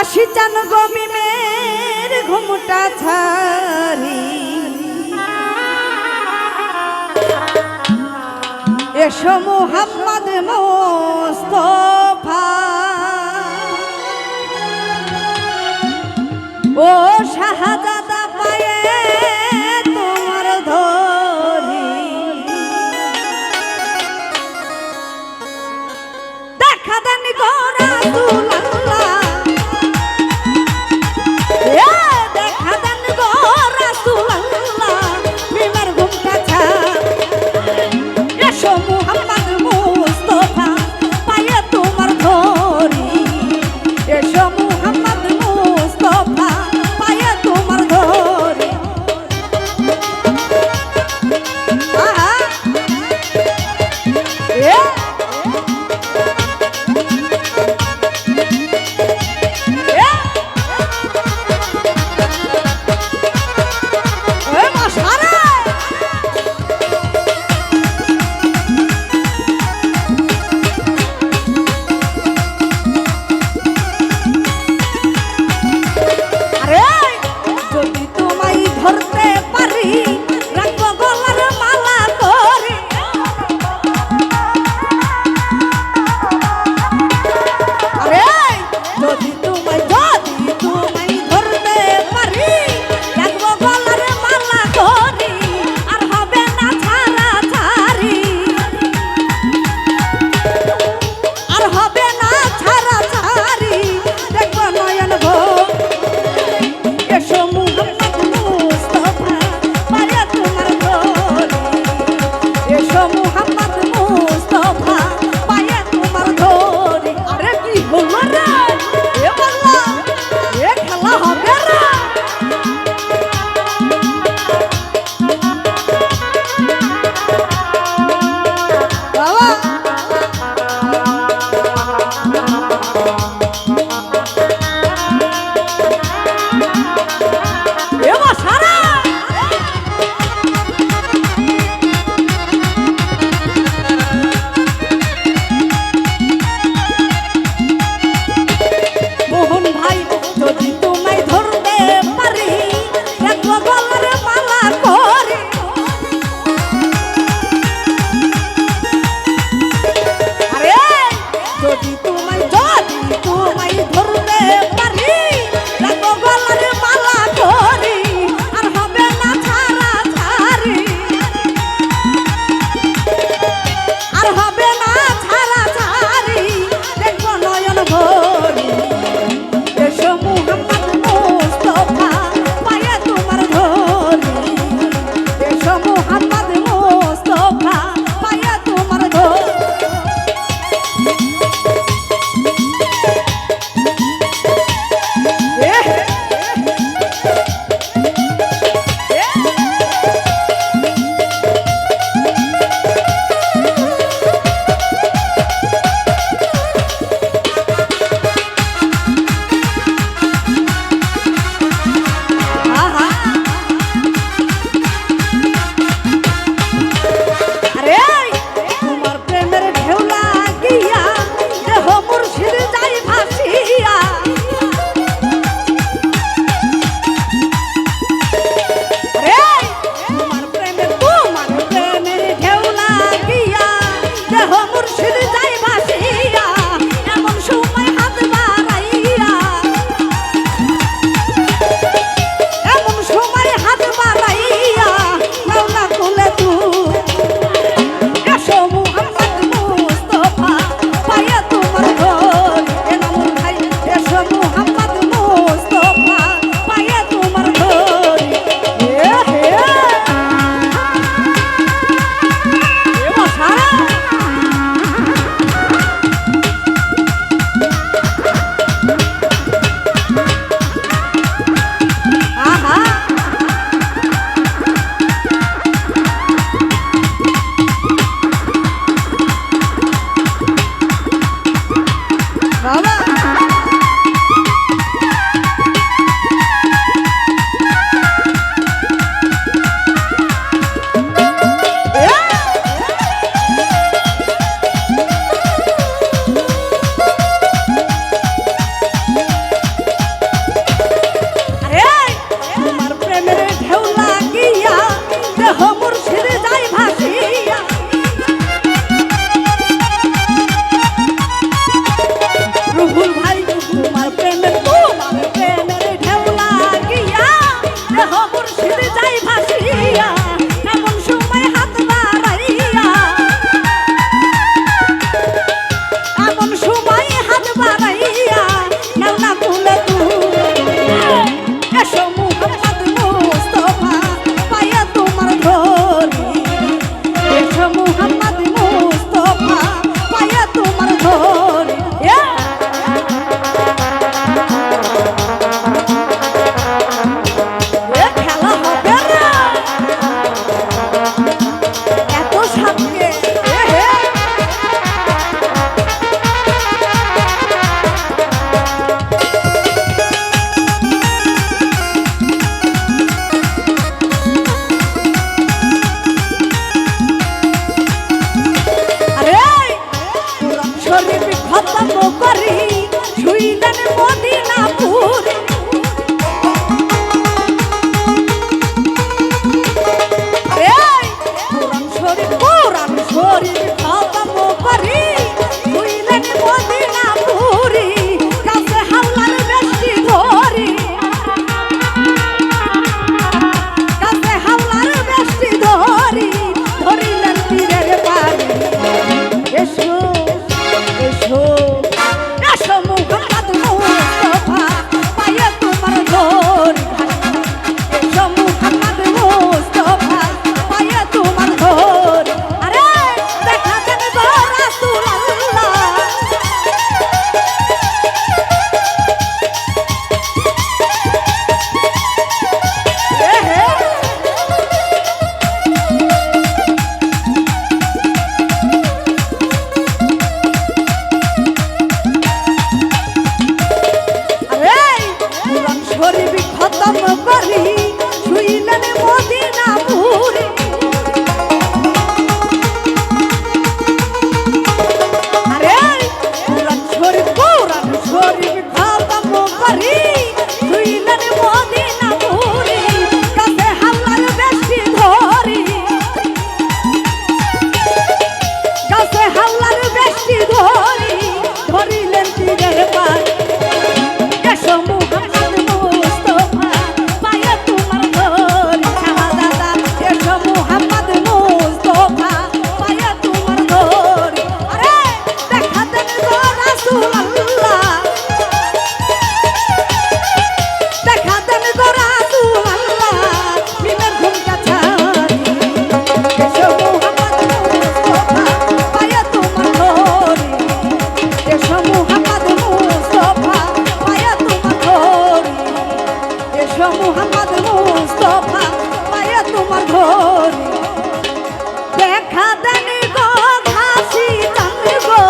আসি চান গমিমের ঘুমটা ছাড়ি। এসো মোহাম্মদ মোস্তফা। ও শাহজাদা assim हो মোহাম্মদ মুস্তফা পায়া তোমার ঘর। দেখা দেন গো হাসি জানি গো।